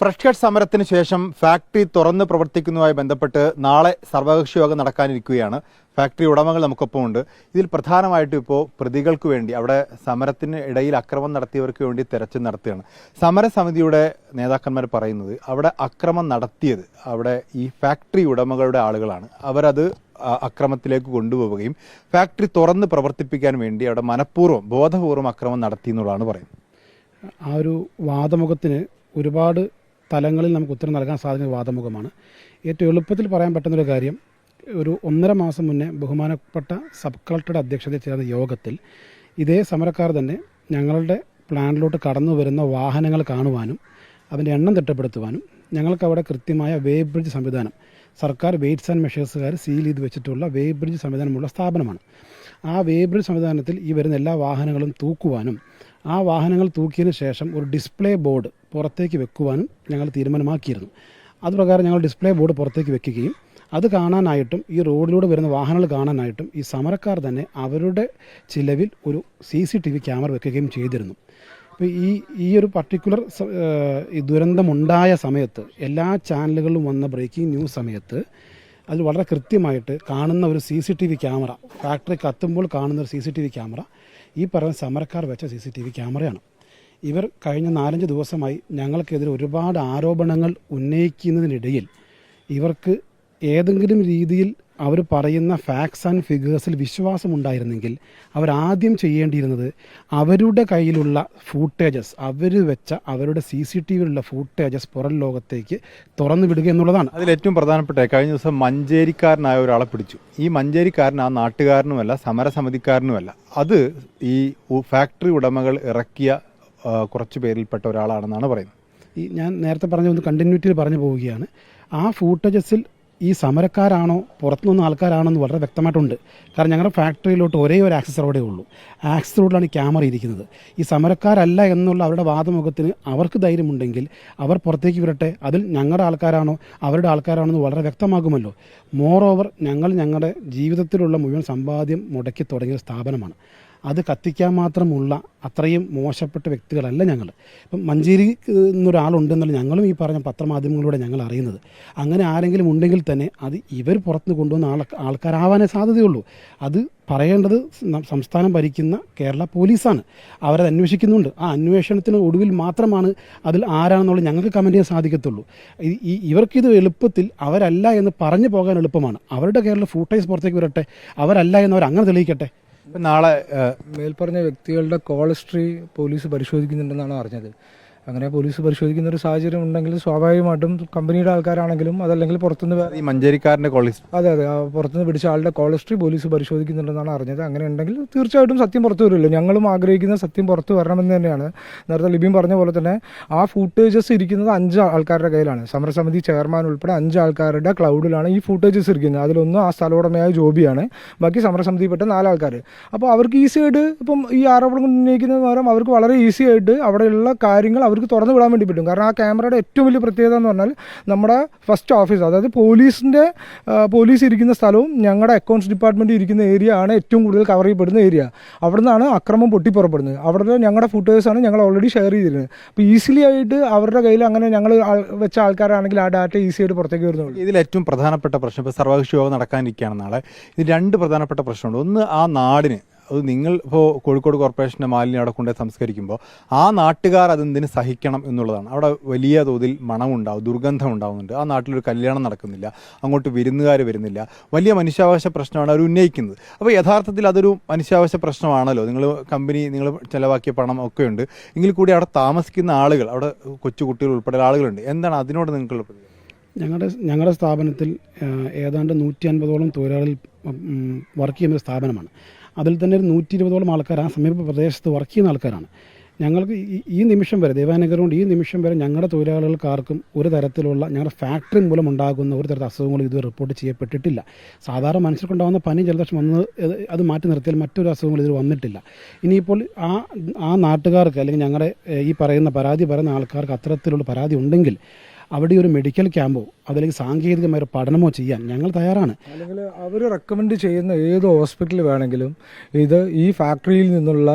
Fresh cut സമരത്തിന് ശേഷം factory തുറന്ന് പ്രവർത്തിക്കുന്നതുമായി ബന്ധപ്പെട്ട് നാളെ സർവകക്ഷി യോഗം നടക്കാനിരിക്കുകയാണ്. ഫാക്ടറി ഉടമകൾ നമുക്കൊപ്പം ഉണ്ട് ഇതിൽ പ്രധാനമായിട്ടും ഇപ്പോൾ പ്രതികൾക്ക് വേണ്ടി അവിടെ സമരത്തിന് ഇടയിൽ അക്രമം നടത്തിയവർക്ക് വേണ്ടി തെരച്ചിൽ നടത്തുകയാണ്. സമരസമിതിയുടെ നേതാക്കന്മാർ പറയുന്നത് അവിടെ അക്രമം നടത്തിയത് അവിടെ ഈ ഫാക്ടറി ഉടമകളുടെ ആളുകളാണ്. അവരത് അക്രമത്തിലേക്ക് കൊണ്ടുപോവുകയും ഫാക്ടറി തുറന്ന് പ്രവർത്തിപ്പിക്കാൻ വേണ്ടി അവിടെ മനഃപൂർവം ബോധപൂർവം അക്രമം നടത്തി എന്നുള്ളതാണ് പറയുന്നത്. ആ ഒരു വാദമുഖത്തിന് ഒരുപാട് തലങ്ങളിൽ നമുക്ക് ഉത്തരം നൽകാൻ സാധിക്കുന്ന വാദമുഖമാണ്. ഏറ്റവും എളുപ്പത്തിൽ പറയാൻ പറ്റുന്നൊരു കാര്യം ഒരു ഒന്നര മാസം മുന്നേ ബഹുമാനപ്പെട്ട സബ് കളക്ടറുടെ അധ്യക്ഷതയിൽ ചേർന്ന യോഗത്തിൽ ഇതേ സമരക്കാർ തന്നെ ഞങ്ങളുടെ പ്ലാനിലോട്ട് കടന്നു വരുന്ന വാഹനങ്ങൾ കാണുവാനും അതിന്റെ എണ്ണം തിട്ടപ്പെടുത്തുവാനും ഞങ്ങൾക്ക് അവിടെ കൃത്യമായ വേ ബ്രിഡ്ജ് സംവിധാനം സർക്കാർ വെയ്റ്റ്സ് ആൻഡ് മെഷേഴ്സുകാർ സീൽ ചെയ്ത് വെച്ചിട്ടുള്ള വേ ബ്രിഡ്ജ് സംവിധാനമുള്ള സ്ഥാപനമാണ്. ആ വേ ബ്രിഡ്ജ് സംവിധാനത്തിൽ ഈ വരുന്ന എല്ലാ വാഹനങ്ങളും തൂക്കുവാനും ആ വാഹനങ്ങൾ തൂക്കിയതിന് ശേഷം ഒരു ഡിസ്പ്ലേ ബോർഡ് പുറത്തേക്ക് വെക്കുവാനും ഞങ്ങൾ തീരുമാനമാക്കിയിരുന്നു. അതുപ്രകാരം ഞങ്ങൾ ഡിസ്പ്ലേ ബോർഡ് പുറത്തേക്ക് വെക്കുകയും അത് കാണാനായിട്ടും ഈ റോഡിലൂടെ വരുന്ന വാഹനങ്ങൾ കാണാനായിട്ടും ഈ സമരക്കാർ തന്നെ അവരുടെ ചിലവിൽ ഒരു C C T V camera വെക്കുകയും ചെയ്തിരുന്നു. ഇപ്പോൾ ഈ ഈ ഒരു പർട്ടിക്കുലർ ഈ ദുരന്തമുണ്ടായ സമയത്ത് എല്ലാ ചാനലുകളിലും വന്ന ബ്രേക്കിംഗ് ന്യൂസ് സമയത്ത് അതിൽ വളരെ കൃത്യമായിട്ട് കാണുന്ന ഒരു C C T V camera. Factory കത്തുമ്പോൾ കാണുന്ന ഒരു C C T V camera. ഈ പറയുന്ന സമരക്കാർ വെച്ച സി സി ടി വി ക്യാമറയാണ്. ഇവർ കഴിഞ്ഞ നാലഞ്ച് ദിവസമായി ഞങ്ങൾക്കെതിരെ ഒരുപാട് ആരോപണങ്ങൾ ഉന്നയിക്കുന്നതിനിടയിൽ ഇവർക്ക് ഏതെങ്കിലും രീതിയിൽ അവർ പറയുന്ന ഫാക്ട്സ് ആൻഡ് ഫിഗേഴ്സിൽ വിശ്വാസം വിശ്വാസമുണ്ടായിരുന്നെങ്കിൽ അവരാദ്യം ചെയ്യേണ്ടിയിരുന്നത് അവരുടെ കയ്യിലുള്ള ഫൂട്ടേജസ് അവർ വെച്ച അവരുടെ സി സി ടി വിയിലുള്ള ഫൂട്ടേജസ് പുറം ലോകത്തേക്ക് തുറന്നു വിടുക എന്നുള്ളതാണ്. അതിൽ ഏറ്റവും പ്രധാനപ്പെട്ട കഴിഞ്ഞ ദിവസം മഞ്ചേരിക്കാരനായ ഒരാളെ പിടിച്ചു. ഈ മഞ്ചേരിക്കാരൻ ആ നാട്ടുകാരനുമല്ല സമരസമിതിക്കാരനുമല്ല. അത് ഈ ഫാക്ടറി ഉടമകൾ ഇറക്കിയ കുറച്ച് പേരിൽപ്പെട്ട ഒരാളാണെന്നാണ് പറയുന്നത്. ഈ ഞാൻ നേരത്തെ പറഞ്ഞ ഒന്ന് കണ്ടിന്യൂറ്റിയിൽ പറഞ്ഞു പോവുകയാണ്. ആ ഫൂട്ടേജസിൽ ഈ സമരക്കാരാണോ പുറത്തുനിന്ന് ആൾക്കാരാണോ എന്ന് വളരെ വ്യക്തമായിട്ടുണ്ട്. കാരണം ഞങ്ങളുടെ ഫാക്ടറിയിലോട്ട് ഒരേ ഒരു ആക്സസ് റോഡേ ഉള്ളൂ. ആക്സസ് റോഡിലാണ് ക്യാമറ ഇരിക്കുന്നത്. ഈ സമരക്കാരല്ല എന്നുള്ള അവരുടെ വാദമുഖത്തിന് അവർക്ക് ധൈര്യമുണ്ടെങ്കിൽ അവർ പുറത്തേക്ക് വിടട്ടെ അതിൽ ഞങ്ങളുടെ ആൾക്കാരാണോ അവരുടെ ആൾക്കാരാണോ എന്ന് വളരെ വ്യക്തമാകുമല്ലോ. മോർ ഓവർ ഞങ്ങൾ ഞങ്ങളുടെ ജീവിതത്തിലുള്ള മുഴുവൻ സമ്പാദ്യം മുടക്കി തുടങ്ങിയ സ്ഥാപനമാണ്. അത് കത്തിക്കാൻ മാത്രമുള്ള അത്രയും മോശപ്പെട്ട വ്യക്തികളല്ല ഞങ്ങൾ ഇപ്പം മഞ്ചേരി എന്നൊരാളുണ്ടെന്നല്ല ഞങ്ങളും ഈ പറഞ്ഞ പത്രമാധ്യമങ്ങളിലൂടെ ഞങ്ങൾ അറിയുന്നത്. അങ്ങനെ ആരെങ്കിലും ഉണ്ടെങ്കിൽ തന്നെ അത് ഇവർ പുറത്തുനിന്ന് കൊണ്ടുവന്ന ആൾ ആൾക്കാരാവാനേ സാധ്യതയുള്ളൂ. അത് പറയേണ്ടത് സംസ്ഥാനം ഭരിക്കുന്ന കേരള പോലീസാണ്. അവരത് അന്വേഷിക്കുന്നുണ്ട്. ആ അന്വേഷണത്തിന് ഒടുവിൽ മാത്രമാണ് അതിൽ ആരാണെന്നുള്ളത് ഞങ്ങൾക്ക് കമന്റ് ചെയ്യാൻ സാധിക്കത്തുള്ളൂ. ഈ- ഇവർക്കിത് എളുപ്പത്തിൽ അവരല്ല എന്ന് പറഞ്ഞു പോകാൻ എളുപ്പമാണ്. അവരുടെ കേരള ഫൂട്ടേജ് പുറത്തേക്ക് വരട്ടെ. അവരല്ല എന്ന് അവർ അങ്ങനെ തെളിയിക്കട്ടെ. നാളെ മേൽപ്പറഞ്ഞ വ്യക്തികളുടെ കോൾ ഹിസ്റ്ററി പോലീസ് പരിശോധിക്കുന്നുണ്ടെന്നാണ് അറിഞ്ഞത്? അങ്ങനെ പോലീസ് പരിശോധിക്കുന്ന ഒരു സാഹചര്യം ഉണ്ടെങ്കിൽ സ്വാഭാവികമായിട്ടും കമ്പനിയുടെ ആൾക്കാരാണെങ്കിലും അതല്ലെങ്കിൽ പുറത്തുനിന്ന് ഈ മഞ്ചേരിക്കാരന്റെ കോളേജ് അതെ അതെ. പുറത്തുനിന്ന് പിടിച്ച ആളുടെ കോൾ ഹിസ്റ്ററി പോലീസ് പരിശോധിക്കുന്നുണ്ടെന്നാണ് അറിഞ്ഞത്. അങ്ങനെ ഉണ്ടെങ്കിൽ തീർച്ചയായിട്ടും സത്യം പുറത്തു വരുമല്ലോ ഞങ്ങളും ആഗ്രഹിക്കുന്ന സത്യം പുറത്തു വരണമെന്ന് തന്നെയാണ്. നേരത്തെ ലിബിയും പറഞ്ഞ പോലെ തന്നെ ആ ഫൂട്ടേജസ് ഇരിക്കുന്നത് അഞ്ച് ആൾക്കാരുടെ കയ്യിലാണ്. സമരസമിതി ചെയർമാൻ ഉൾപ്പെടെ അഞ്ച് ആൾക്കാരുടെ ക്ലൗഡിലാണ് ഈ ഫൂട്ടേജസ് ഇരിക്കുന്നത്. അതിലൊന്ന് ആ സ്ഥലോടമയായ ജോബിയാണ്. ബാക്കി സമരസമിതിയിൽപ്പെട്ട നാലാൾക്കാർ അപ്പോൾ അവർക്ക് ഈസി ആയിട്ട് ഇപ്പം ഈ ആരോപണം ഉന്നയിക്കുന്നത് പകരം അവർക്ക് വളരെ ഈസി ആയിട്ട് അവിടെയുള്ള കാര്യങ്ങൾ അവർക്ക് തുറന്നു വിടാൻ വേണ്ടി പറ്റും. കാരണം ആ ക്യാമറയുടെ ഏറ്റവും വലിയ പ്രത്യേകത എന്ന് പറഞ്ഞാൽ നമ്മുടെ ഫസ്റ്റ് ഓഫീസ് അതായത് പോലീസിന്റെ പോലീസ് ഇരിക്കുന്ന സ്ഥലവും ഞങ്ങളുടെ അക്കൗണ്ട്സ് ഡിപ്പാർട്ട്മെന്റ് ഇരിക്കുന്ന ഏരിയ ആണ് ഏറ്റവും കൂടുതൽ കവർ ചെയ്യപ്പെടുന്ന ഏരിയ അവിടെ നിന്നാണ് അക്രമം പൊട്ടിപ്പുറപ്പെടുന്നത്. അവിടെ ഞങ്ങളുടെ ഫുട്ടേഴ്സാണ് ഞങ്ങൾ ഓൾറെഡി ഷെയർ ചെയ്തിരുന്നത്. അപ്പോൾ ഈസിലി ആയിട്ട് അവരുടെ കയ്യിൽ അങ്ങനെ ഞങ്ങൾ വെച്ച ആൾക്കാരാണെങ്കിൽ ആ ഡാറ്റ ഈസി ആയിട്ട് പുറത്തേക്ക് വരുന്നുള്ളൂ. ഇതിൽ ഏറ്റവും പ്രധാനപ്പെട്ട പ്രശ്നം ഇപ്പോൾ സർവകക്ഷി യോഗം നടക്കാനിരിക്കുകയാണ് നാളെ. ഇത് രണ്ട് പ്രധാനപ്പെട്ട പ്രശ്നമുണ്ട്. ഒന്ന് ആ നാടിന് അത് നിങ്ങൾ ഇപ്പോൾ കോഴിക്കോട് കോർപ്പറേഷന്റെ മാലിന്യം അവിടെ കൊണ്ടുപോയി സംസ്കരിക്കുമ്പോൾ ആ നാട്ടുകാർ അതെന്തിന് സഹിക്കണം എന്നുള്ളതാണ്. അവിടെ വലിയ തോതിൽ മണമുണ്ടാവും ദുർഗന്ധം ഉണ്ടാവുന്നുണ്ട് ആ നാട്ടിലൊരു കല്യാണം നടക്കുന്നില്ല അങ്ങോട്ട് വിരുന്നുകാർ വരുന്നില്ല. വലിയ മനുഷ്യാവകാശ പ്രശ്നമാണ് അവർ ഉന്നയിക്കുന്നത്. അപ്പോൾ യഥാർത്ഥത്തിൽ അതൊരു മനുഷ്യാവകാശ പ്രശ്നമാണല്ലോ. നിങ്ങൾ കമ്പനി നിങ്ങൾ ചിലവാക്കിയ പണം ഒക്കെ ഉണ്ട് എങ്കിൽ കൂടി അവിടെ താമസിക്കുന്ന ആളുകൾ അവിടെ കൊച്ചു കുട്ടികൾ ഉൾപ്പെടെ ആളുകളുണ്ട്. എന്താണ് അതിനോട് നിങ്ങൾക്കുള്ള ഞങ്ങളുടെ ഞങ്ങളുടെ സ്ഥാപനത്തിൽ ഏതാണ്ട് നൂറ്റി അൻപതോളം തൊഴിലാളികൾ വർക്ക് ചെയ്യുന്ന സ്ഥാപനമാണ്. അതിൽ തന്നെ ഒരു നൂറ്റി ഇരുപതോളം ആൾക്കാർ ആ സമീപ പ്രദേശത്ത് വർക്ക് ചെയ്യുന്ന ആൾക്കാരാണ്. ഞങ്ങൾക്ക് ഈ- നിമിഷം വരെ ദേവാനഗരം കൊണ്ട് ഈ നിമിഷം വരെ ഞങ്ങളുടെ തൊഴിലാളികൾക്കാർക്കും ഒരു തരത്തിലുള്ള ഞങ്ങളുടെ ഫാക്ടറി മൂലം ഉണ്ടാകുന്ന ഒരു തരത്തിൽ അസുഖങ്ങളും ഇതുവരെ റിപ്പോർട്ട് ചെയ്യപ്പെട്ടിട്ടില്ല. സാധാരണ മനുഷ്യർക്കുണ്ടാകുന്ന പനി ജലദോഷം വന്ന് അത് മാറ്റി നിർത്തിയാൽ മറ്റൊരു അസുഖങ്ങൾ ഇതിൽ വന്നിട്ടില്ല. ഇനിയിപ്പോൾ ആ ആ നാട്ടുകാർക്ക് അല്ലെങ്കിൽ ഞങ്ങളുടെ ഈ പറയുന്ന പരാതി പറയുന്ന ആൾക്കാർക്ക് അത്തരത്തിലുള്ള പരാതി ഉണ്ടെങ്കിൽ അവിടെ ഒരു മെഡിക്കൽ ക്യാമ്പോ അതല്ലെങ്കിൽ സാങ്കേതികമായ ഒരു പഠനമോ ചെയ്യാൻ ഞങ്ങൾ തയ്യാറാണ്. അല്ലെങ്കിൽ അവർ റെക്കമെൻഡ് ചെയ്യുന്ന ഏത് ഹോസ്പിറ്റൽ വേണമെങ്കിലും ഇത് ഈ ഫാക്ടറിയിൽ നിന്നുള്ള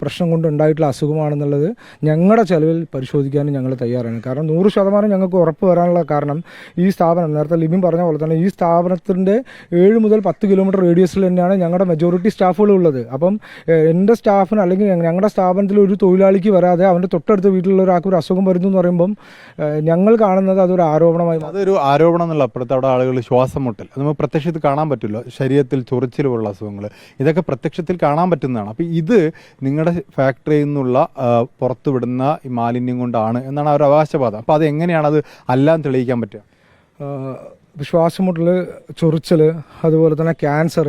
പ്രശ്നം കൊണ്ടുണ്ടായിട്ടുള്ള അസുഖമാണെന്നുള്ളത് ഞങ്ങളുടെ ചെലവിൽ പരിശോധിക്കാനും ഞങ്ങൾ തയ്യാറാണ്. കാരണം നൂറ് ശതമാനം ഞങ്ങൾക്ക് ഉറപ്പ് വരാനുള്ള കാരണം ഈ സ്ഥാപനം നേരത്തെ ലിബിൻ പറഞ്ഞ പോലെ തന്നെ ഈ സ്ഥാപനത്തിന്റെ ഏഴ് മുതൽ പത്ത് കിലോമീറ്റർ റേഡിയസിൽ തന്നെയാണ് ഞങ്ങളുടെ മെജോറിറ്റി സ്റ്റാഫുകൾ ഉള്ളത്. അപ്പം എന്റെ സ്റ്റാഫിന് അല്ലെങ്കിൽ ഞങ്ങളുടെ സ്ഥാപനത്തിൽ ഒരു തൊഴിലാളിക്ക് വരാതെ അവന്റെ തൊട്ടടുത്ത വീട്ടിലുള്ള ഒരാൾക്ക് ഒരു അസുഖം വരുന്നു എന്ന് പറയുമ്പം ഞങ്ങൾ കാണുന്നത് അതൊരു ആരോപണമായി. അതൊരു ആരോപണം എന്നുള്ള അപ്പുറത്ത് അവിടെ ആളുകൾ ശ്വാസം മുട്ടൽ. അത് നമുക്ക് പ്രത്യക്ഷത്തിൽ കാണാൻ പറ്റില്ല. ശരീരത്തിൽ ചൊറിച്ചിൽ പോലുള്ള അസുഖങ്ങൾ. ഇതൊക്കെ പ്രത്യക്ഷത്തിൽ കാണാൻ പറ്റുന്നതാണ്. അപ്പോൾ ഇത് നിങ്ങളുടെ ഫാക്ടറിയിൽ നിന്നുള്ള പുറത്തുവിടുന്ന ഈ മാലിന്യം കൊണ്ടാണ് എന്നാണ് അവർ അവകാശവാദം. അപ്പോൾ അത് എങ്ങനെയാണ് അത് അല്ലാന്ന് തെളിയിക്കാൻ പറ്റുക? വിശ്വാസമുട്ടൽ ശ്വാസമുട്ടൽ ചൊറിച്ചൽ അതുപോലെ തന്നെ ക്യാൻസർ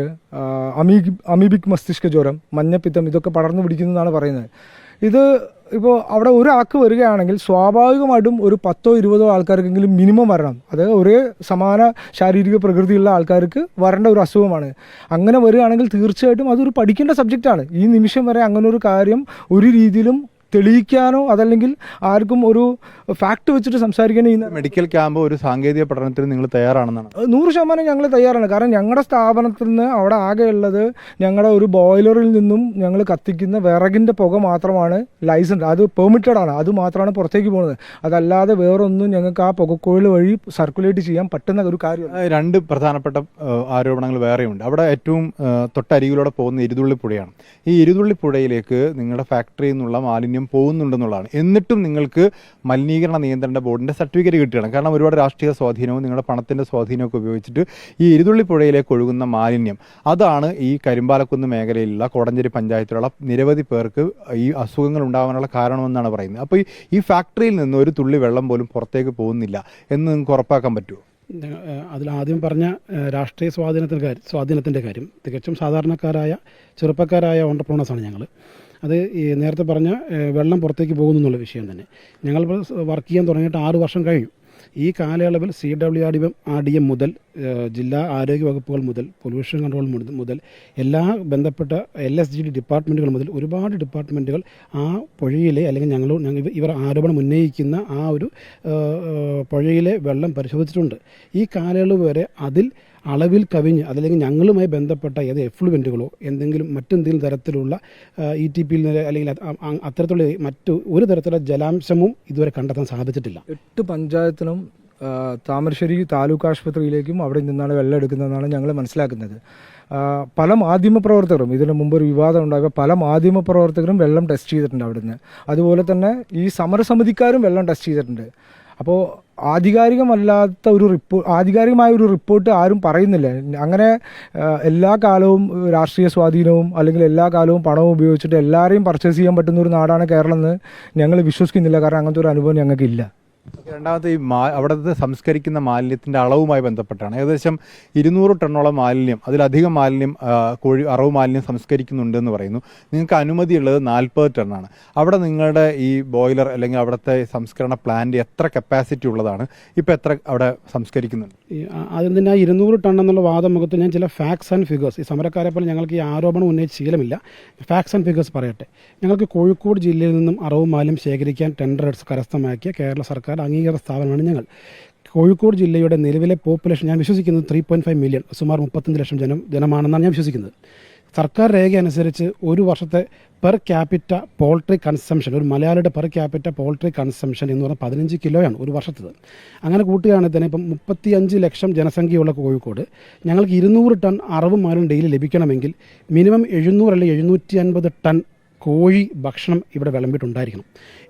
അമീബി അമീബിക് മസ്തിഷ്ക ജ്വരം മഞ്ഞപ്പിത്തം ഇതൊക്കെ പടർന്നു പിടിക്കുന്നതാണ് പറയുന്നത്. ഇത് ഇപ്പോൾ അവിടെ ഒരാൾക്ക് വരികയാണെങ്കിൽ സ്വാഭാവികമായിട്ടും ഒരു പത്തോ ഇരുപതോ ആൾക്കാർക്കെങ്കിലും മിനിമം വരണം. അത് ഒരേ സമാന ശാരീരിക പ്രകൃതിയുള്ള ആൾക്കാർക്ക് വരേണ്ട ഒരു അസുഖമാണ്. അങ്ങനെ വരികയാണെങ്കിൽ തീർച്ചയായിട്ടും അതൊരു പഠിക്കേണ്ട സബ്ജക്റ്റാണ് ഈ നിമിഷം വരെ അങ്ങനെ ഒരു കാര്യം ഒരു രീതിയിലും തെളിയിക്കാനോ അതല്ലെങ്കിൽ ആർക്കും ഒരു ഫാക്ട് വെച്ചിട്ട് സംസാരിക്കാനോ ഇന്ന് മെഡിക്കൽ ക്യാമ്പ് ഒരു സാങ്കേതിക പഠനത്തിന് നിങ്ങൾ തയ്യാറാണെന്നാണ്. നൂറ് ശതമാനം ഞങ്ങൾ തയ്യാറാണ്. കാരണം ഞങ്ങളുടെ സ്ഥാപനത്തിൽ നിന്ന് അവിടെ ആകെയുള്ളത് ഞങ്ങളുടെ ഒരു ബോയിലറിൽ നിന്നും ഞങ്ങൾ കത്തിക്കുന്ന വിറകിന്റെ പുക മാത്രമാണ് ലൈസൻസ് അത് പെർമിറ്റഡ് ആണ്. അത് മാത്രമാണ് പുറത്തേക്ക് പോകുന്നത്. അതല്ലാതെ വേറൊന്നും ഞങ്ങൾക്ക് ആ പുകക്കോയിൽ വഴി സർക്കുലേറ്റ് ചെയ്യാൻ പറ്റുന്ന ഒരു കാര്യമാണ് രണ്ട് പ്രധാനപ്പെട്ട ആരോപണങ്ങൾ വേറെയുണ്ട്. അവിടെ ഏറ്റവും തൊട്ടരികിലൂടെ പോകുന്ന ഇരുതുള്ളിപ്പുഴയാണ് ഈ ഇരുതുള്ളിപ്പുഴയിലേക്ക് നിങ്ങളുടെ ഫാക്ടറിയിൽ നിന്നുള്ള മാലിന്യം പോകുന്നുണ്ടെന്നുള്ളതാണ്. എന്നിട്ടും നിങ്ങൾക്ക് മലിനീകരണ നിയന്ത്രണ ബോർഡിന്റെ സർട്ടിഫിക്കറ്റ് കിട്ടുകയാണ്. കാരണം ഒരുപാട് രാഷ്ട്രീയ സ്വാധീനവും നിങ്ങളുടെ പണത്തിന്റെ സ്വാധീനമൊക്കെ ഉപയോഗിച്ചിട്ട് ഈ ഇരുതുള്ളി പുഴയിലേക്ക് ഒഴുകുന്ന മാലിന്യം. അതാണ് ഈ കരിമ്പാലക്കുന്ന് മേഖലയിലുള്ള കോടഞ്ചേരി പഞ്ചായത്തിലുള്ള നിരവധി പേർക്ക് ഈ അസുഖങ്ങൾ ഉണ്ടാകാനുള്ള കാരണമെന്നാണ് പറയുന്നത്. അപ്പോൾ ഈ ഫാക്ടറിയിൽ നിന്ന് ഒരു തുള്ളി വെള്ളം പോലും പുറത്തേക്ക് പോകുന്നില്ല എന്ന് നിങ്ങൾക്ക് ഉറപ്പാക്കാൻ പറ്റുമോ അതിൽ ആദ്യം പറഞ്ഞ രാഷ്ട്രീയ സ്വാധീനത്തിന്റെ കാര്യം സ്വാധീനത്തിന്റെ കാര്യം. തികച്ചും സാധാരണക്കാരായ ചെറുപ്പക്കാരായ ഓണ്ടർപ്രണേഴ്സാണ് ഞങ്ങൾ അത് ഈ നേരത്തെ പറഞ്ഞ വെള്ളം പുറത്തേക്ക് പോകുന്നു എന്നുള്ള വിഷയം തന്നെ. ഞങ്ങൾ വർക്ക് ചെയ്യാൻ തുടങ്ങിയിട്ട് ആറ് വർഷം കഴിഞ്ഞു. ഈ കാലയളവിൽ C W R D M R D M മുതൽ ജില്ലാ ആരോഗ്യ വകുപ്പുകൾ മുതൽ പൊല്യൂഷൻ കൺട്രോൾ മുതൽ- എല്ലാ ബന്ധപ്പെട്ട എൽ എസ് ജി ഡി ഡിപ്പാർട്ട്മെന്റുകൾ മുതൽ ഒരുപാട് ഡിപ്പാർട്ട്മെന്റുകൾ ആ പുഴയിലെ അല്ലെങ്കിൽ ഞങ്ങൾ ഞങ്ങൾ ഇവർ ആരോപണം ഉന്നയിക്കുന്ന ആ ഒരു പുഴയിലെ വെള്ളം പരിശോധിച്ചിട്ടുണ്ട്. ഈ കാലയളവ് വരെ അതിൽ അളവിൽ കവിഞ്ഞ് അതല്ലെങ്കിൽ ഞങ്ങളുമായി ബന്ധപ്പെട്ട ഏത് എഫ്ലുവെന്റുകളോ എന്തെങ്കിലും മറ്റെന്തെങ്കിലും തരത്തിലുള്ള ഇ ടി പിയിൽ നിന്ന് അല്ലെങ്കിൽ അത്തരത്തിലുള്ള മറ്റു ഒരു തരത്തിലുള്ള ജലാംശവും ഇതുവരെ കണ്ടെത്താൻ സാധിച്ചിട്ടില്ല. എട്ട് പഞ്ചായത്തിനും താമരശ്ശേരി താലൂക്ക് ആശുപത്രിയിലേക്കും അവിടെ നിന്നാണ് വെള്ളം എടുക്കുന്നതെന്നാണ് ഞങ്ങൾ മനസ്സിലാക്കുന്നത്. പല മാധ്യമപ്രവർത്തകരും ഇതിനു മുമ്പ് ഒരു വിവാദം ഉണ്ടായപ്പോൾ പല മാധ്യമപ്രവർത്തകരും വെള്ളം ടെസ്റ്റ് ചെയ്തിട്ടുണ്ട് അവിടുന്ന്. അതുപോലെ തന്നെ ഈ സമരസമിതിക്കാരും വെള്ളം ടെസ്റ്റ് ചെയ്തിട്ടുണ്ട്. അപ്പോൾ ആധികാരികമല്ലാത്ത ഒരു റിപ്പോർട്ട് ആധികാരികമായ ഒരു റിപ്പോർട്ട് ആരും പറയുന്നില്ല. അങ്ങനെ എല്ലാ കാലവും രാഷ്ട്രീയ സ്വാധീനവും അല്ലെങ്കിൽ എല്ലാ കാലവും പണവും ഉപയോഗിച്ചിട്ട് എല്ലാവരെയും പർച്ചേസ് ചെയ്യാൻ പറ്റുന്ന ഒരു നാടാണ് കേരളം എന്ന് ഞങ്ങൾ വിശ്വസിക്കുന്നില്ല. കാരണം അങ്ങനത്തെ ഒരു അനുഭവം ഞങ്ങൾക്കില്ല. രണ്ടാമത്തെ ഈ മാ അവിടുത്തെ സംസ്കരിക്കുന്ന മാലിന്യത്തിന്റെ അളവുമായി ബന്ധപ്പെട്ടാണ്. ഏകദേശം ഇരുന്നൂറ് ടണ്ണോളം മാലിന്യം അതിലധികം മാലിന്യം കോഴി അറവ് മാലിന്യം സംസ്കരിക്കുന്നുണ്ടെന്ന് പറയുന്നു. നിങ്ങൾക്ക് അനുമതിയുള്ളത് നാൽപ്പത് ടണ്ണാണ്. അവിടെ നിങ്ങളുടെ ഈ ബോയിലർ അല്ലെങ്കിൽ അവിടുത്തെ സംസ്കരണ പ്ലാന്റ് എത്ര കപ്പാസിറ്റി ഉള്ളതാണ്? ഇപ്പോൾ എത്ര അവിടെ സംസ്കരിക്കുന്നുണ്ട്? അതിന് തന്നെ ആ ഇരുന്നൂറ് ടൺ എന്നുള്ള വാദം മുഖത്ത് ഞാൻ ചില ഫാക്ട്സ് ആൻഡ് ഫിഗേഴ്സ് ഈ സമരക്കാരെ പോലെ ഞങ്ങൾക്ക് ഈ ആരോപണം ഉന്നയിച്ച് ശീലമില്ല. ഫാക്ട്സ് ആൻഡ് ഫിഗേഴ്സ് പറയട്ടെ. ഞങ്ങൾക്ക് കോഴിക്കോട് ജില്ലയിൽ നിന്നും അറവ് മാലിന്യം ശേഖരിക്കാൻ ടെൻഡർ കരസ്ഥമാക്കിയ കേരള സർക്കാർ അംഗീകൃത സ്ഥാപനമാണ് ഞങ്ങൾ. കോഴിക്കോട് ജില്ലയുടെ നിലവിലെ പോപ്പുലേഷൻ ഞാൻ വിശ്വസിക്കുന്നത് ത്രീ പോയിന്റ് ഫൈവ് മില്യൺ സുമാർ മുപ്പത്തഞ്ച് ലക്ഷം ജനം ജനമാണെന്നാണ് ഞാൻ വിശ്വസിക്കുന്നത്. സർക്കാർ രേഖ അനുസരിച്ച് ഒരു വർഷത്തെ പെർ ക്യാപിറ്റ പോൾട്രി കൺസംഷൻ ഒരു മലയാളിയുടെ പെർ ക്യാപിറ്റ പോൾട്രി കൺസംഷൻ എന്ന് പറഞ്ഞാൽ പതിനഞ്ച് കിലോയാണ് ഒരു വർഷത്തത്. അങ്ങനെ കൂട്ടുകയാണെങ്കിൽ തന്നെ ഇപ്പം മുപ്പത്തിയഞ്ച് ലക്ഷം ജനസംഖ്യയുള്ള കോഴിക്കോട് ഞങ്ങൾക്ക് ഇരുന്നൂറ് ടൺ അറവ് മാലും ഡെയിലി ലഭിക്കണമെങ്കിൽ മിനിമം എഴുന്നൂറ് അല്ലെങ്കിൽ എഴുന്നൂറ്റി അൻപത് ടൺ കോഴി ഭക്ഷണം ഇവിടെ വിളമ്പിയിട്ടുണ്ടായിരിക്കണം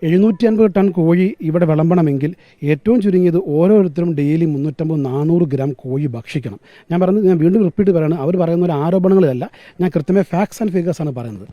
എഴുന്നൂറ്റി അൻപത് ടൺ കോഴി ഇവിടെ വിളമ്പണമെങ്കിൽ ഏറ്റവും ചുരുങ്ങിയത് ഓരോരുത്തരും ഡെയിലി മുന്നൂറ്റമ്പത് നാനൂറ് ഗ്രാം കോഴി ഭക്ഷിക്കണം. ഞാൻ പറയുന്നത് ഞാൻ വീണ്ടും റിപ്പീറ്റ് പറയുകയാണ് അവർ പറയുന്ന ഒരു ആരോപണങ്ങളല്ല ഞാൻ കൃത്യമായ ഫാക്ട്സ് ആൻഡ് ഫിഗേഴ്സ് ആണ് പറയുന്നത്.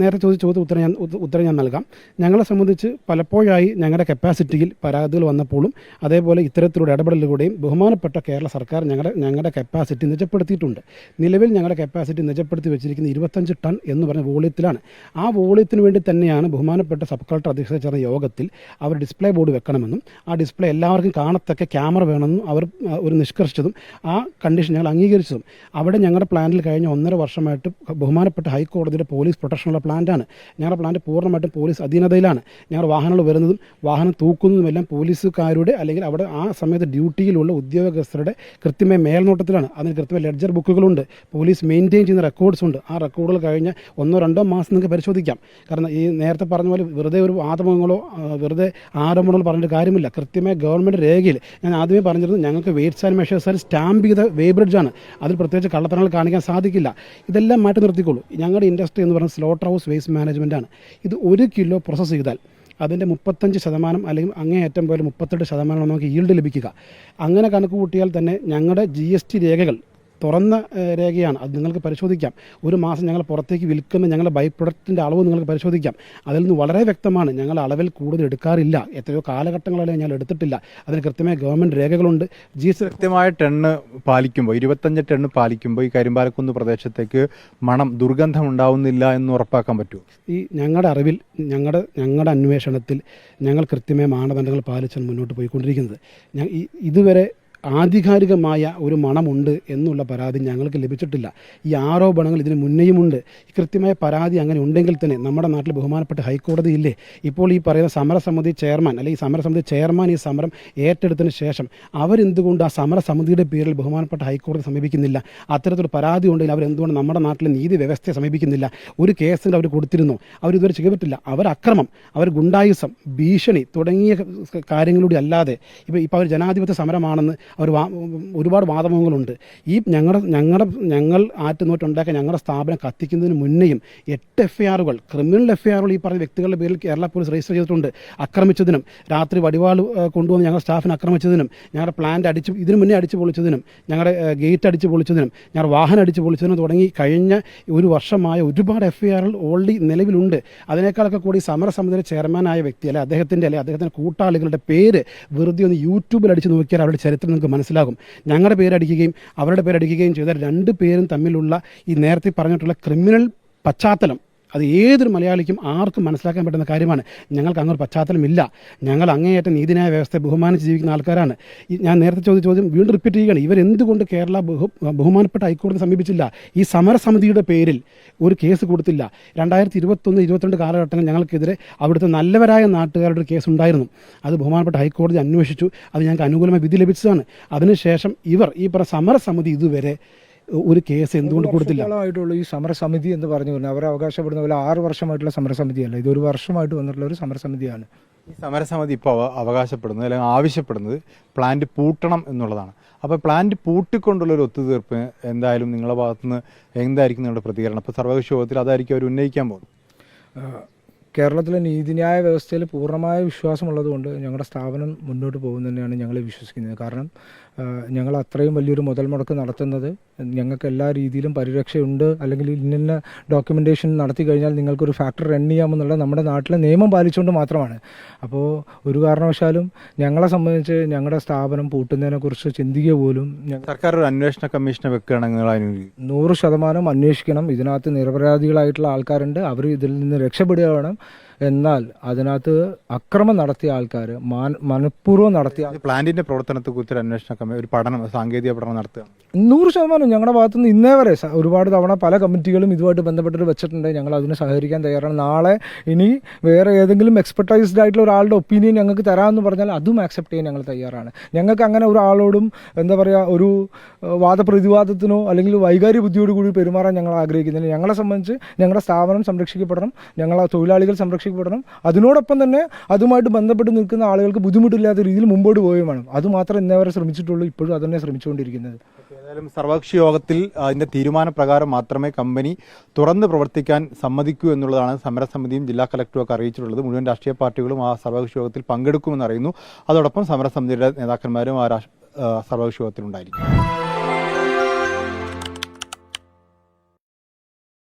നേരത്തെ ചോദിച്ച ചോദ്യം ഉത്തരം ഞാൻ ഉത്തരം ഞാൻ നൽകാം. ഞങ്ങളെ സംബന്ധിച്ച് പലപ്പോഴായി ഞങ്ങളുടെ കപ്പാസിറ്റിയിൽ പരാതികൾ വന്നപ്പോഴും അതേപോലെ ഇത്തരത്തിലുള്ള ഇടപെടലിലൂടെയും ബഹുമാനപ്പെട്ട കേരള സർക്കാർ ഞങ്ങളുടെ ഞങ്ങളുടെ കപ്പാസിറ്റി നിജപ്പെടുത്തിയിട്ടുണ്ട്. നിലവിൽ ഞങ്ങളുടെ കപ്പാസിറ്റി നിജപ്പെടുത്തി വെച്ചിരിക്കുന്ന ഇരുപത്തഞ്ച് ടൺ എന്ന് പറഞ്ഞ വോളിയത്തിലാണ് ആ വോളിയത്തിന് വേണ്ടി തന്നെയാണ് ബഹുമാനപ്പെട്ട സബ് കളക്ടർ അധ്യക്ഷത ചേർന്ന യോഗത്തിൽ അവർ ഡിസ്പ്ലേ ബോർഡ് വെക്കണമെന്നും ആ ഡിസ്പ്ലേ എല്ലാവർക്കും കാണത്തക്ക ക്യാമറ വേണമെന്നും അവർ ഒരു നിഷ്കർഷിച്ചതും ആ കണ്ടീഷൻ ഞങ്ങൾ അംഗീകരിച്ചതും. അവിടെ ഞങ്ങളുടെ പ്ലാന്റിൽ കഴിഞ്ഞ ഒന്നര വർഷമായിട്ട് ബഹുമാനപ്പെട്ട ഹൈക്കോടതിയുടെ പോലീസ് പ്രൊട്ടക്ഷനുള്ള പ്ലാന്റാണ്. ഞങ്ങളുടെ പ്ലാന്റ് പൂർണമായിട്ടും പോലീസ് അധീനതയിലാണ്. ഞങ്ങളുടെ വാഹനങ്ങൾ വരുന്നതും വാഹനം തൂക്കുന്നതും എല്ലാം പോലീസുകാരുടെ അല്ലെങ്കിൽ അവിടെ ആ സമയത്ത് ഡ്യൂട്ടിയിലുള്ള ഉദ്യോഗസ്ഥരുടെ കൃത്യമായ മേൽനോട്ടത്തിലാണ്. അതിന് കൃത്യമായ ലെഡ്ജർ ബുക്കുകളുണ്ട്. പോലീസ് മെയിന്റെയിൻ ചെയ്യുന്ന റെക്കോർഡ്സ് ഉണ്ട്. ആ റെക്കോർഡുകൾ കഴിഞ്ഞ ഒന്നോ രണ്ടോ മാസം നിങ്ങൾക്ക് പരിശോധിക്കാം. കാരണം ഈ നേരത്തെ പറഞ്ഞ പോലെ വെറുതെ ഒരു വാദമുഖങ്ങളോ വെറുതെ ആരോപണങ്ങളോ പറഞ്ഞിട്ട് കാര്യമില്ല. കൃത്യമായ ഗവൺമെന്റ് രേഖയിൽ ഞാൻ ആദ്യമേ പറഞ്ഞിരുന്നു ഞങ്ങൾക്ക് വെയിറ്റ്സ് ആൻഡ് മെഷേഴ്സ് സ്റ്റാമ്പ് ചെയ്ത വേ ബ്രിഡ്ജാണ് അതിൽ പ്രത്യേകിച്ച് കള്ളത്തരങ്ങൾ കാണിക്കാൻ സാധിക്കില്ല. ഇതെല്ലാം മാറ്റി നിർത്തിക്കോളൂ. ഞങ്ങളുടെ ഇൻഡസ്ട്രി എന്ന് പറയുന്നത് സ്ലോട്ടർ ഹൗസ് വേസ്റ്റ് മാനേജ്മെന്റ് ആണ്. ഇത് ഒരു കിലോ പ്രോസസ്സ് ചെയ്താൽ അതിന്റെ മുപ്പത്തഞ്ച് ശതമാനം അല്ലെങ്കിൽ അങ്ങേയറ്റം പോലെ മുപ്പത്തെട്ട് ശതമാനം നമുക്ക് ഈൽഡ് ലഭിക്കുക. അങ്ങനെ കണക്ക് കൂട്ടിയാൽ തന്നെ ഞങ്ങളുടെ ജി രേഖകൾ തുറന്ന രേഖയാണ്. അത് നിങ്ങൾക്ക് പരിശോധിക്കാം. ഒരു മാസം ഞങ്ങൾ പുറത്തേക്ക് വിൽക്കുന്ന ഞങ്ങളുടെ ബൈ പ്രൊഡക്റ്റിന്റെ അളവ് നിങ്ങൾക്ക് പരിശോധിക്കാം. അതിൽ നിന്ന് വളരെ വ്യക്തമാണ് ഞങ്ങൾ അളവിൽ കൂടുതൽ എടുക്കാറില്ല. എത്രയോ കാലഘട്ടങ്ങളായി ഞങ്ങൾ എടുത്തിട്ടില്ല. അതിന് കൃത്യമായ ഗവൺമെന്റ് രേഖകളുണ്ട്. ജി എസ് കൃത്യമായ ടെണ്ണ് പാലിക്കുമ്പോൾ ഇരുപത്തഞ്ച് ടെണ്ണ് പാലിക്കുമ്പോൾ ഈ കരിമ്പാലക്കുന്ന് പ്രദേശത്തേക്ക് മണം ദുർഗന്ധം ഉണ്ടാവുന്നില്ല എന്ന് ഉറപ്പാക്കാൻ പറ്റുമോ? ഈ ഞങ്ങളുടെ അറിവിൽ ഞങ്ങളുടെ ഞങ്ങളുടെ അന്വേഷണത്തിൽ ഞങ്ങൾ കൃത്യമായ മാനദണ്ഡങ്ങൾ പാലിച്ചാണ് മുന്നോട്ട് പോയിക്കൊണ്ടിരിക്കുന്നത്. ഇതുവരെ ആധികാരികമായ ഒരു മണമുണ്ട് എന്നുള്ള പരാതി ഞങ്ങൾക്ക് ലഭിച്ചിട്ടില്ല. ഈ ആരോപണങ്ങൾ ഇതിന് മുന്നേയുമുണ്ട്. കൃത്യമായ പരാതി അങ്ങനെ ഉണ്ടെങ്കിൽ തന്നെ നമ്മുടെ നാട്ടിൽ ബഹുമാനപ്പെട്ട ഹൈക്കോടതി ഇല്ലേ? ഇപ്പോൾ ഈ പറയുന്ന സമരസമിതി ചെയർമാൻ അല്ലെങ്കിൽ സമരസമിതി ചെയർമാൻ ഈ സമരം ഏറ്റെടുത്തതിന് ശേഷം അവരെന്തുകൊണ്ട് ആ സമരസമിതിയുടെ പേരിൽ ബഹുമാനപ്പെട്ട ഹൈക്കോടതി സമീപിക്കുന്നില്ല? അത്തരത്തിലൊരു പരാതി ഉണ്ടെങ്കിൽ അവരെന്തുകൊണ്ട് നമ്മുടെ നാട്ടിലെ നീതി വ്യവസ്ഥയെ സമീപിക്കുന്നില്ല? ഒരു കേസിൽ അവർ കൊടുത്തിരുന്നു? അവരിതുവരെ ചെയ്തിട്ടില്ല. അവർ അക്രമം അവർ ഗുണ്ടായുസം ഭീഷണി തുടങ്ങിയ കാര്യങ്ങളിലൂടെ അല്ലാതെ ഇപ്പോൾ ഇപ്പോൾ അവർ ജനാധിപത്യ സമരമാണെന്ന് അവർ ഒരുപാട് വാദമുഖങ്ങളുണ്ട്. ഈ ഞങ്ങളുടെ ഞങ്ങളുടെ ഞങ്ങൾ ആറ്റുനോട്ടുണ്ടാക്കിയ ഞങ്ങളുടെ സ്ഥാപനം കത്തിക്കുന്നതിന് മുന്നേയും എട്ട് എഫ് ഐ ആറുകൾ ക്രിമിനൽ എഫ് ഐ ആറുകൾ ഈ പറഞ്ഞ വ്യക്തികളുടെ പേരിൽ കേരള പോലീസ് രജിസ്റ്റർ ചെയ്തിട്ടുണ്ട് ആക്രമിച്ചതിനും രാത്രി വടിവാൾ കൊണ്ടുവന്ന് ഞങ്ങളുടെ സ്റ്റാഫിനെ ആക്രമിച്ചതിനും ഞങ്ങളുടെ പ്ലാന്റ് അടിച്ച് ഇതിനു മുന്നേ അടിച്ച് പൊളിച്ചതിനും ഞങ്ങളുടെ ഗേറ്റ് അടിച്ച് പൊളിച്ചതിനും ഞങ്ങളുടെ വാഹനം അടിച്ച് പൊളിച്ചതിനും തുടങ്ങി കഴിഞ്ഞ ഒരു വർഷമായ ഒരുപാട് എഫ് ഐ ആറുകൾ ഓൾറെഡി നിലവിലുണ്ട്. അതിനേക്കാളൊക്കെ കൂടി സമരസമിതിയുടെ ചെയർമാനായ വ്യക്തി അല്ലെ അദ്ദേഹത്തിന്റെ അല്ലെ അദ്ദേഹത്തിന്റെ കൂട്ടാളികളുടെ പേര് വെറുതെ ഒന്ന് യൂട്യൂബിൽ അടിച്ച് നോക്കിയാൽ അവരുടെ ചരിത്രം നിങ്ങൾക്ക് മനസ്സിലാകും. ഞങ്ങളുടെ പേരടിക്കുകയും അവരുടെ പേരടിക്കുകയും ചെയ്ത രണ്ട് പേരും തമ്മിലുള്ള ഈ നേരത്തെ പറഞ്ഞിട്ടുള്ള ക്രിമിനൽ പശ്ചാത്തലം അത് ഏതൊരു മലയാളിക്കും ആർക്കും മനസ്സിലാക്കാൻ പറ്റുന്ന കാര്യമാണ്. ഞങ്ങൾക്ക് അങ്ങനെ പശ്ചാത്തലമില്ല. ഞങ്ങൾ അങ്ങേയറ്റം നീതിന്യായ വ്യവസ്ഥയെ ബഹുമാനിച്ച് ജീവിക്കുന്ന ആൾക്കാരാണ്. ഞാൻ നേരത്തെ ചോദിച്ച ചോദ്യം വീണ്ടും റിപ്പീറ്റ് ചെയ്യുകയാണ്. ഇവരെന്തുകൊണ്ട് കേരള ബഹു ബഹുമാനപ്പെട്ട ഹൈക്കോടതി സമീപിച്ചില്ല? ഈ സമരസമിതിയുടെ പേരിൽ ഒരു കേസ് കൊടുത്തില്ല. രണ്ടായിരത്തി ഇരുപത്തൊന്ന് ഇരുപത്തിരണ്ട് കാലഘട്ടങ്ങളിൽ ഞങ്ങൾക്കെതിരെ അവിടുത്തെ നല്ലവരായ നാട്ടുകാരുടെ ഒരു കേസ് ഉണ്ടായിരുന്നു. അത് ബഹുമാനപ്പെട്ട ഹൈക്കോടതി അന്വേഷിച്ചു. അത് ഞങ്ങൾക്ക് അനുകൂലമായി വിധി ലഭിച്ചതാണ്. അതിനുശേഷം ഇവർ ഈ പറഞ്ഞ സമരസമിതി ഇതുവരെ ഒരു കേസ് എന്തുകൊണ്ട് കൊടുത്തില്ല? ആയിട്ടുള്ള ഈ സമരസമിതി എന്ന് പറഞ്ഞു പറഞ്ഞാൽ അവർ അവകാശപ്പെടുന്ന പോലെ ആറ് വർഷമായിട്ടുള്ള സമരസമിതിയല്ല. ഇത് ഒരു വർഷമായിട്ട് വന്നിട്ടുള്ള ഒരു സമരസമിതിയാണ്. ഈ സമരസമിതി ഇപ്പോൾ അവ- അവകാശപ്പെടുന്നത് അല്ലെങ്കിൽ ആവശ്യപ്പെടുന്നത് പ്ലാന്റ് പൂട്ടണം എന്നുള്ളതാണ്. അപ്പോൾ പ്ലാന്റ് പൂട്ടിക്കൊണ്ടുള്ള ഒരു ഒത്തുതീർപ്പ് എന്തായാലും നിങ്ങളുടെ ഭാഗത്തുനിന്ന് എന്തായിരിക്കും നിങ്ങളുടെ പ്രതികരണം? അപ്പോൾ സർവകക്ഷി യോഗത്തിൽ അതായിരിക്കും അവർ ഉന്നയിക്കാൻ പോകുന്നത്. കേരളത്തിലെ നീതിന്യായ വ്യവസ്ഥയിൽ പൂർണമായ വിശ്വാസമുള്ളതുകൊണ്ട് ഞങ്ങളുടെ സ്ഥാപനം മുന്നോട്ട് പോകുന്നതന്നെയാണ് തന്നെയാണ് ഞങ്ങൾ വിശ്വസിക്കുന്നത്. കാരണം ഞങ്ങൾ അത്രയും വലിയൊരു മുതൽ മുടക്ക് നടത്തുന്നത് ഞങ്ങൾക്ക് എല്ലാ രീതിയിലും പരിരക്ഷയുണ്ട്. അല്ലെങ്കിൽ ഇന്ന ഡോക്യുമെന്റേഷൻ നടത്തി കഴിഞ്ഞാൽ നിങ്ങൾക്കൊരു ഫാക്ടറി റൺ ചെയ്യാമെന്നുള്ള നമ്മുടെ നാട്ടിലെ നിയമം പാലിച്ചുകൊണ്ട് മാത്രമാണ്. അപ്പോൾ ഒരു കാരണവശാലും ഞങ്ങളെ സംബന്ധിച്ച് ഞങ്ങളുടെ സ്ഥാപനം പൂട്ടുന്നതിനെക്കുറിച്ച് ചിന്തിക്കുക പോലും സർക്കാർ ഒരു അന്വേഷണ കമ്മീഷനെ വെക്കുകയാണെങ്കിൽ നൂറ് ശതമാനം അന്വേഷിക്കണം. ഇതിനകത്ത് നിരപരാധികളായിട്ടുള്ള ആൾക്കാരുണ്ട്. അവർ ഇതിൽ നിന്ന് രക്ഷപ്പെടുക വേണം. എന്നാൽ അതിനകത്ത് അക്രമം നടത്തിയ ആൾക്കാർ മനഃപൂർവം നടത്തിയ പ്ലാന്റിന്റെ പ്രവർത്തനത്തെക്കുറിച്ച് അന്വേഷണ കമ്മീഷൻ ഒരു പഠനം സാങ്കേതിക പഠനം നടത്തുക. നൂറ് ശതമാനം ഞങ്ങളുടെ ഭാഗത്തുനിന്ന് ഇന്നേ വരെ ഒരുപാട് തവണ പല കമ്മിറ്റികളും ഇതുമായിട്ട് ബന്ധപ്പെട്ടിട്ട് വെച്ചിട്ടുണ്ട്. ഞങ്ങൾ അതിനെ സഹകരിക്കാൻ തയ്യാറാണ്. നാളെ ഇനി വേറെ ഏതെങ്കിലും എക്സ്പെർട്ടൈസ്ഡ് ആയിട്ടുള്ള ഒരാളുടെ ഒപ്പീനിയൻ ഞങ്ങൾക്ക് തരാമെന്ന് പറഞ്ഞാൽ അതും ആക്സെപ്റ്റ് ചെയ്യാൻ ഞങ്ങൾ തയ്യാറാണ്. ഞങ്ങൾക്ക് അങ്ങനെ ഒരാളോടും എന്താ പറയുക ഒരു വാദപ്രതിവാദത്തിനോ അല്ലെങ്കിൽ വൈകാര്യ ബുദ്ധിയോട് കൂടി പെരുമാറാൻ ഞങ്ങൾ ആഗ്രഹിക്കുന്നില്ല. ഞങ്ങളെ സംബന്ധിച്ച് ഞങ്ങളുടെ സ്ഥാപനം സംരക്ഷിക്കപ്പെടണം. ഞങ്ങളെ തൊഴിലാളികൾ സംരക്ഷിക്കപ്പെടണം. അതിനോടൊപ്പം തന്നെ അതുമായിട്ട് ബന്ധപ്പെട്ട് നിൽക്കുന്ന ആളുകൾക്ക് ബുദ്ധിമുട്ടില്ലാത്ത രീതിയിൽ മുമ്പോട്ട് പോവുകയും വേണം. അതുമാത്രം ഇന്നേ വരെ ശ്രമിച്ചിട്ടുള്ളൂ. ഇപ്പോഴും അതന്നെ ശ്രമിച്ചുകൊണ്ടിരിക്കുന്നത്. ഏതായാലും സർവകക്ഷി യോഗത്തിൽ അതിന്റെ തീരുമാനപ്രകാരം മാത്രമേ കമ്പനി തുറന്ന് പ്രവർത്തിക്കാൻ സമ്മതിക്കൂ എന്നുള്ളതാണ് സമരസമിതിയും ജില്ലാ കലക്ടറും ഒക്കെ അറിയിച്ചിട്ടുള്ളത്. മുഴുവൻ രാഷ്ട്രീയ പാർട്ടികളും ആ സർവകക്ഷി യോഗത്തിൽ പങ്കെടുക്കുമെന്ന് അറിയുന്നു. അതോടൊപ്പം സമരസമിതിയുടെ നേതാക്കന്മാരും ആ സർവകക്ഷി യോഗത്തിലുണ്ടായിരിക്കും.